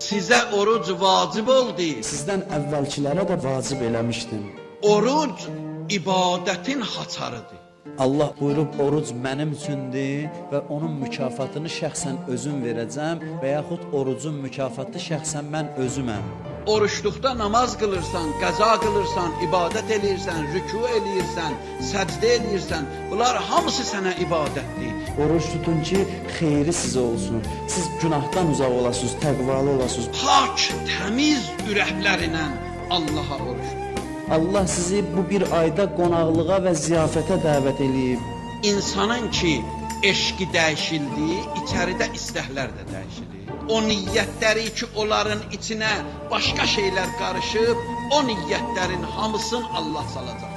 Sizə oruc vacib oldu. Sizdən əvvəlkilərə də vacib eləmişdim. Oruc ibadətin haçarıdır. Allah buyurub oruc mənim üçündür və onun mükafatını şəxsən özüm verəcəm və yaxud orucun mükafatı şəxsən mən özüməm. Oruçluqda namaz qılırsan, qəza qılırsan, ibadət eləyirsən, rükû eləyirsən, səcdə eləyirsən. Bunlar hamısı sənə ibadətdir. Oruç tutun ki, xeyri sizə olsun. Siz günahdan uzaq olasınız, təqvalı olasınız. Pak, təmiz ürəklərinə Allaha oruç. Allah sizi bu bir ayda qonaqlığa və ziyafətə dəvət eləyib. İnsanın ki eşqi dəyişildi, içəridə istəklər də dəyişilir. O niyyətləri ki onların içinə başqa şeylər qarışıb, o niyyətlərin hamısını Allah salacaq.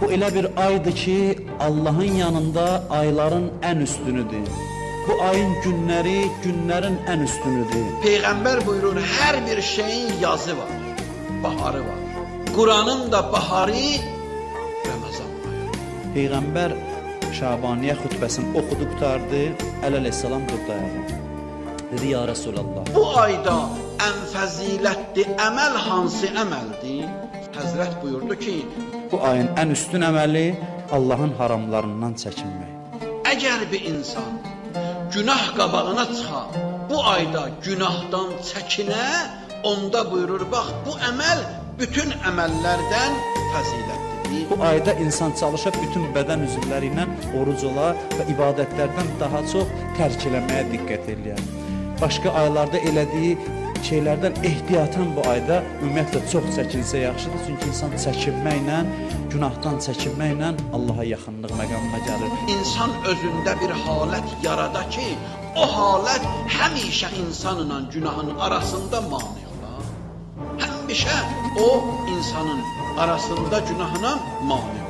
Bu elə bir aydır ki, Allahın yanında ayların ən üstünüdür. Bu ayın günləri günlərin ən üstünüdür. Peyğəmbər buyurur, hər bir şeyin yazı var, baharı var. Quranın da baharı Ramazan ayı. Peyğəmbər Şabaniyə xutbəsini oxudu qutardı. Əleyhissalam durdu ayağa. Dedi ya Resulallah. Bu ayda ən fəzilətli əməl hansı əməldir? Həzrət buyurdu ki, Bu ayın ən üstün əməli Allahın haramlarından çəkinmək. Əgər bir insan günah qabağına çıxa, bu ayda günahdan çəkinə, onda buyurur, bax bu əməl bütün əməllərdən fəzilətlidir. Bu ayda insan çalışa bütün bədən üzvləri ilə oruc ola və ibadətlərdən daha çox tərk eləməyə diqqət eləyər. Başqa aylarda elədiyi şeylərdən ehtiyatan bu ayda ümumiyyətlə çox çəkinsə yaxşıdır. Çünki insan çəkinməklə, günahdan çəkinməklə Allaha yaxınlıq məqamına gəlir. İnsan özündə bir halət yarada ki, o halət həmişə insanla günahın arasında mani olar. Həmişə o insanın arasında günahına mani